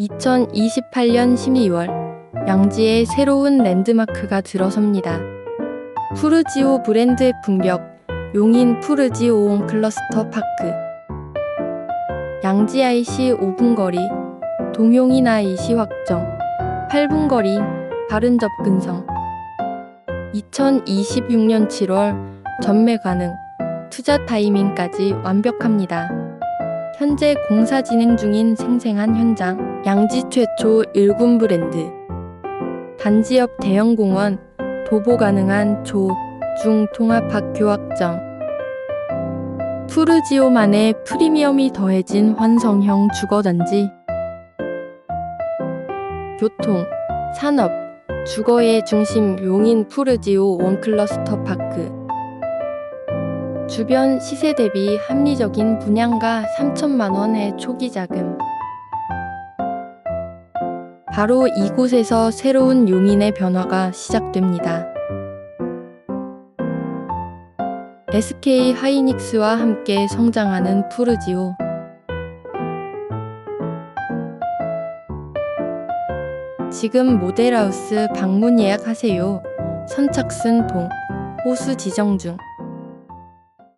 2028년 12월 양지에 새로운 랜드마크가 들어섭니다. 푸르지오 브랜드의 풍력 용인 푸르지오 온 클러스터 파크 양지 IC 5분 거리 동용인 IC 확정 8분 거리 바른 접근성 2026년 7월 전매 가능 투자 타이밍까지 완벽합니다. 현재 공사 진행 중인 생생한 현장 양지 최초 1군 브랜드. 단지 옆 대형 공원 도보 가능한 조, 중 통합 학교 확정. 푸르지오만의 프리미엄이 더해진 환성형 주거단지. 교통, 산업, 주거의 중심 용인 푸르지오 원클러스터 파크 주변 시세 대비 합리적인 분양가 3천만 원의 초기 자금 바로 이곳에서 새로운 용인의 변화가 시작됩니다. SK 하이닉스와 함께 성장하는 푸르지오 지금 모델하우스 방문 예약하세요. 선착순 동 호수 지정 중